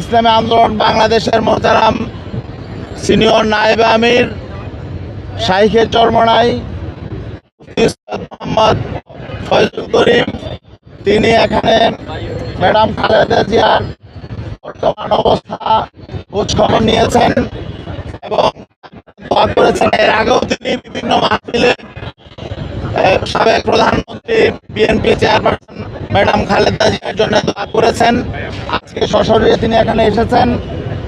ইসলামী আন্দোলন, বাংলাদেশের মোহতারাম সিনিয়র নায়েব আমির, শাইখে চরমনাই মোহাম্মদ ফয়জুল করিম, তিনি এখানে ম্যাডাম খালেদা জিয়ার বর্তমান অবস্থা খোঁজখবর নিয়েছেন এবং দোয়া করেছেন। এর আগেও তিনি বিভিন্ন মাহফিলে সাবেক প্রধানমন্ত্রী, বিএনপি চেয়ারপারসন ম্যাডাম খালেদা জিয়ার জন্য দোয়া করেছেন। আজকে সশরীরে তিনি এখানে এসেছেন।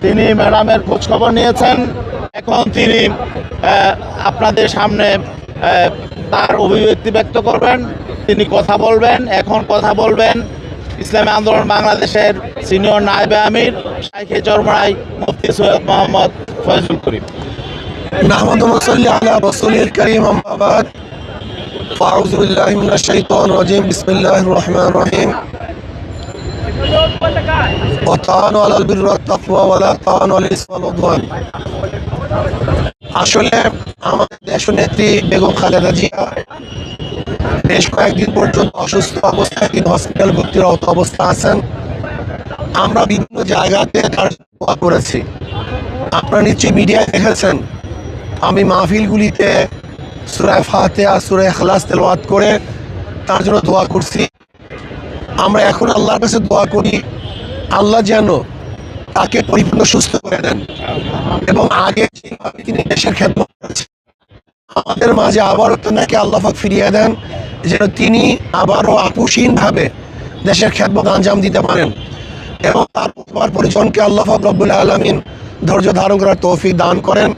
তিনি ম্যাডামের খোঁজখবর নিয়েছেন। এখন তিনি আপনাদের সামনে তার অভিব্যক্তি ব্যক্ত করবেন। তিনি কথা বলবেন, এখন কথা বলবেন। ইসলামী আন্দোলন বাংলাদেশের সিনিয়র নায়বে আমির, শাইখে চরমরাই মুফতি সৈয়দ মোহাম্মদ ফয়জুল করিম। নাহমদ আলা রসুলের করিম আহমাবাদ فأعوذ بالله من الشيطان الرجيم بسم الله الرحمن الرحيم وتعانوا على البر والتقوى ولا تعانوا على الإثم والعدوان আসলে আমাদের দেশ নেত্রী বেগম খালেদা জিয়া বেশ কয়েকদিন পর্যন্ত অসুস্থ অবস্থায় তিনি হসপিটাল ভর্তির অত অবস্থা আছেন আমরা বিভিন্ন জায়গাতে তার দোয়া করেছি আপনারা নিশ্চয়ই মিডিয়ায় দেখেছেন আমি মাহফিলগুলিতে সুরায় ফাতেহা সুরায় খালাস তেলাওয়াত করে তার জন্য দোয়া করছি। আমরা এখন আল্লাহর কাছে দোয়া করি, আল্লাহ যেন তাকে পরিপূর্ণ সুস্থ করে দেন এবং আগে যেভাবে তিনি দেশের খেদমত আমাদের মাঝে আবারও তাকে আল্লাহ পাক ফিরিয়ে দেন, যেন তিনি আবারও আপুসীনভাবে দেশের খেদমত আঞ্জাম দিতে পারেন এবং তার পরিবার পরিজনকে আল্লাহ পাক রব্বুল আলমিন ধৈর্য ধারণ করার তৌফিক দান করেন।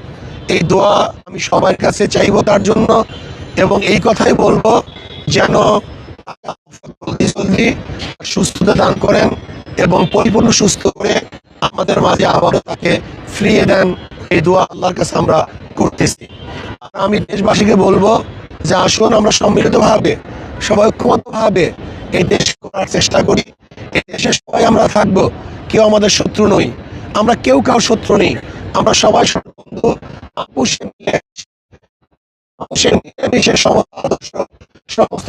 এই দোয়া আমি সবার কাছে চাইব তার জন্য এবং এই কথাই বলব যেন সুস্থতা দান করেন এবং পরিপূর্ণ সুস্থ করে আমাদের মাঝে আবারও তাকে ফিরিয়ে দেন। এই দোয়া আল্লাহর কাছে আমরা করতেছি। আমি দেশবাসীকে বলব যে আসুন আমরা সম্মিলিতভাবে, সবাই ঐক্যবদ্ধভাবে এই দেশ করার চেষ্টা করি। এই দেশে সবাই আমরা থাকব, কেউ আমাদের শত্রু নই। আমরা কেউ কারোর শত্রু নেই। আমরা সবাই বন্ধু। আদর্শ, সমস্ত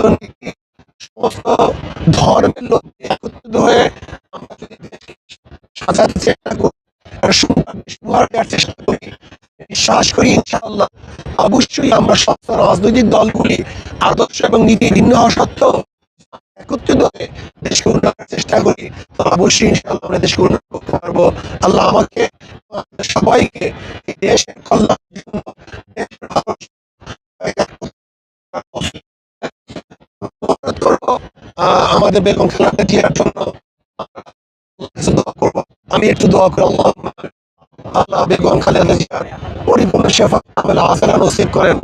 সমস্ত ধর্মের লোক একত্রিত হয়ে চেষ্টা করি করি বিশ্বাস করি অবশ্যই আমরা সমস্ত রাজনৈতিক দলগুলি, আদর্শ এবং নীতি ভিন্ন হওয়া সত্ত্বেও একত্রিত হয়ে দেশকে উন্নয়নের চেষ্টা করি। তো অবশ্যই ইনশাআল্লাহ আমরা দেশকে উন্নত করতে পারব। আল্লাহ আমাকে সবাইকে দেশের কল্যাণের জন্য দেশের আমাদের বেগম খেলাটা জিয়ার জন্য আমি একটু দোয়া করব আল্লাহ বেগম খালেদা জিয়ার পরিপূর্ণ শেফা আমেল আসারা নসিব করেন।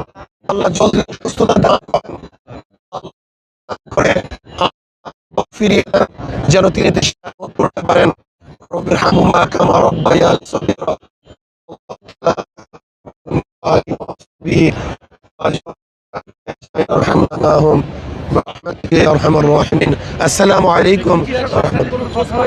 আল্লাহ জলদি সুস্থতা দান করেন। করে ফিরিয়ে যেন তিনি দেশে وارحمهما كما ربيان صغيرا. ارحم برحمتك يا ارحم الراحمين السلام عليكم. ورحمه الله